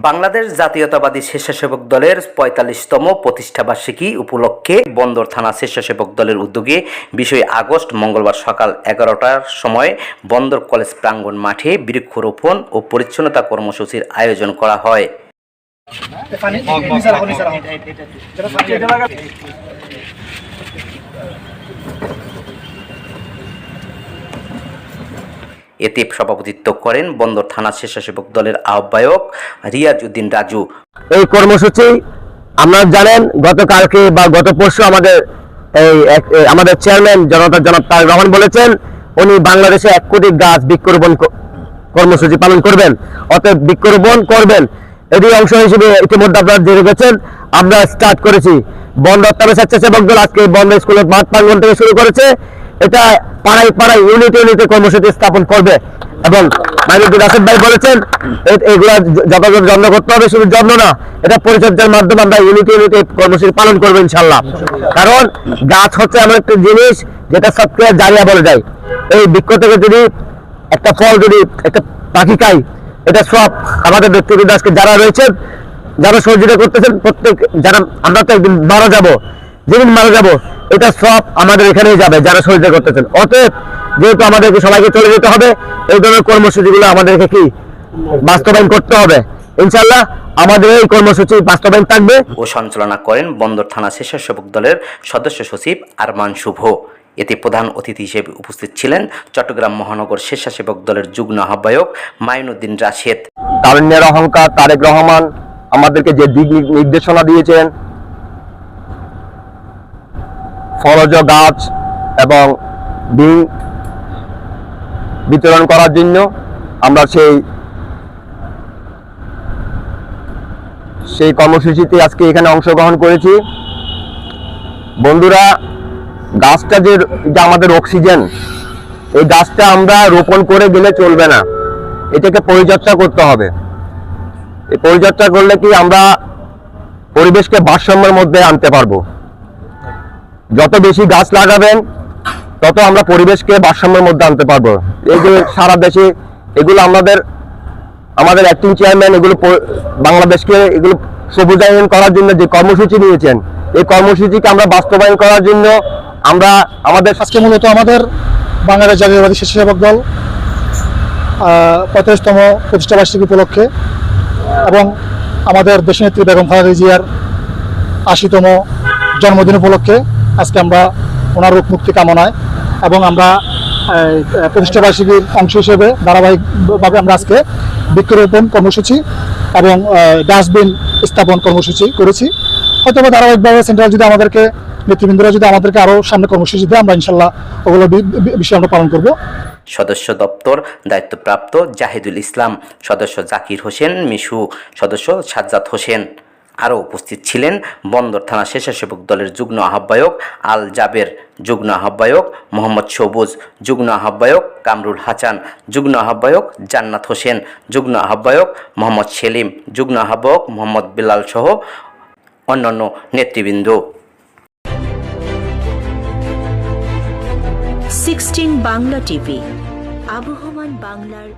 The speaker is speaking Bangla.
বাংলাদেশ জাতীয়তাবাদী স্বেচ্ছাসেবক দলের পঁয়তাল্লিশতম প্রতিষ্ঠাবার্ষিকী উপলক্ষে বন্দর থানা স্বেচ্ছাসেবক দলের উদ্যোগে বিশই আগস্ট মঙ্গলবার সকাল এগারোটার সময় বন্দর কলেজ প্রাঙ্গণ মাঠে বৃক্ষরোপণ ও পরিচ্ছন্নতা কর্মসূচির আয়োজন করা হয় এতে সভাপতিত্ব করেন বন্দর থানা স্বেচ্ছাসেবক দলের আহ্বায়ক রিয়াজ উদ্দিন রাজু। এই কর্মসূচি আপনারা জানেন, গতকালকে বা গত পরশু আমাদের এই আমাদের চেয়ারম্যান জনতা জনাব তারেক রহমান বলেছেন, উনি বাংলাদেশে এক কোটি গাছ বৃক্ষরোপণ কর্মসূচি পালন করবেন। অতএব বৃক্ষরোপণ করবেন। এটি অংশ হিসেবে ইতিমধ্যে আপনারা জেনে গেছেন, আমরা স্টার্ট করেছি। বন্ধ অত্যাচার স্বেচ্ছাসেবক দল আজকে বন্ধ স্কুলের মাঠ প্রাঙ্গণ থেকে শুরু করেছে। এটা পাড়ায় পাড়ায় ইউনিট ইউনিটে কর্মসূচি স্থাপন করবে। এবং মাইনুদ্দিন রাশেদ ভাই বলেছেন এগুলা যথাযথ যত্ন করতে হবে, শুধু যত্ন না, এটা পরিচর্যার মাধ্যমে আমরা ইউনিটি ইউনিটে কর্মসূচি পালন করব ইনশাল্লাহ কারণ গাছ হচ্ছে এমন একটা জিনিস যেটা সবচেয়ে জারিয়া বলে যায় এই বৃক্ষ থেকে যদি একটা ফল যদি একটা পাখি খাই এটা সব আমাদের ব্যক্তিগত আজকে যারা রয়েছেন, যারা সহযোগিতা করতেছেন, প্রত্যেক যারা আমরা তো একদিন মারা যাব। যেদিন মারা যাব এটা সব আমাদের এখানেই যাবে যারা সহযোগিতা করতেছেন। অতএব যেহেতু আমাদেরকে সবাইকে চলে যেতে হবে এই ধরনের কর্মসূচিগুলো আমাদেরকে কি বাস্তবায়ন করতে হবে? ইনশাল্লাহ আমাদের এই কর্মসূচি বাস্তবায়ন থাকবে। ও সঞ্চালনা করেন বন্দর থানা স্বেচ্ছাসেবক দলের সদস্য সচিব আরমান শুভ। এতে প্রধান অতিথি হিসেবে উপস্থিত ছিলেন চট্টগ্রাম মহানগর স্বেচ্ছাসেবক দলের যুগ্ম আহ্বায়ক মাইনুদ্দিন রাশেদ। তারুণ্যের অহংকার তারেক রহমান আমাদেরকে যে দিক নির্দেশনা দিয়েছেন ফলজ গাছ এবং ডিম বিতরণ করার জন্য আমরা সেই সেই কর্মসূচিতে আজকে এখানে অংশগ্রহণ করেছি। বন্ধুরা, গাছটা যে আমাদের অক্সিজেন, এই গাছটা আমরা রোপণ করে গেলে চলবে না। এটাকে পরিচর্যা করতে হবে। এই পরিচর্যা করলে কি আমরা পরিবেশকে ভারসাম্যের মধ্যে আনতে পারব? যত বেশি গাছ লাগাবেন, তত আমরা পরিবেশকে ভারসাম্যের মধ্যে আনতে পারব। এই যে সারা দেশে এগুলো আমাদের আমাদের অ্যাক্টিং চেয়ারম্যান এগুলো বাংলাদেশকে এগুলো সবুজায়ন করার জন্য যে কর্মসূচি নিয়েছেন, এই কর্মসূচিকে আমরা বাস্তবায়ন করার জন্য আমরা আমাদের আজকে মূলত আমাদের বাংলাদেশ জাতীয়বাদী স্বেচ্ছাসেবক দল পঁয়তাল্লিশতম প্রতিষ্ঠাবার্ষিকী উপলক্ষে এবং আমাদের দেশনেত্রী বেগম খালেদা জিয়ার আশিতম জন্মদিন উপলক্ষে আজকে আমরা ওনার রূপ মুক্তি কামনায় এবং আমরা প্রতিষ্ঠাবার্ষিকীর অংশ হিসেবে ধারাবাহিকভাবে আমরা আজকে বৃক্ষরোপণ কর্মসূচি এবং ডাস্টবিন স্থাপন কর্মসূচি করেছি। হয়তো ধারাবাহিকভাবে সেন্ট্রাল যদি আমাদেরকে, নেতৃবৃন্দরা যদি আমাদেরকে আরও সামনে কর্মসূচি দেয়, আমরা ইনশাল্লাহ ওগুলো বিষয়ে আমরা পালন করব। সদস্য দপ্তর দায়িত্বপ্রাপ্ত জাহিদুল ইসলাম, সদস্য জাকির হোসেন, মিশু সদস্য সাজ্জাদ হোসেন। আরও উপস্থিত ছিলেন বন্দর থানা স্বেচ্ছাসেবক দলের যুগ্ম আহ্বায়ক আল জাবের যুগ্ম আহ্বায়ক, মোহাম্মদ সবুজ যুগ্ম আহ্বায়ক, কামরুল হাসান যুগ্ম আহ্বায়ক, জান্নাত হোসেন যুগ্ম আহ্বায়ক, মোহাম্মদ সেলিম যুগ্ম আহ্বায়ক, মোহাম্মদ বিলাল সহ অন্যান্য নেতৃবৃন্দ। সিক্সটিন বাংলা টিভি, আবহমান বাংলার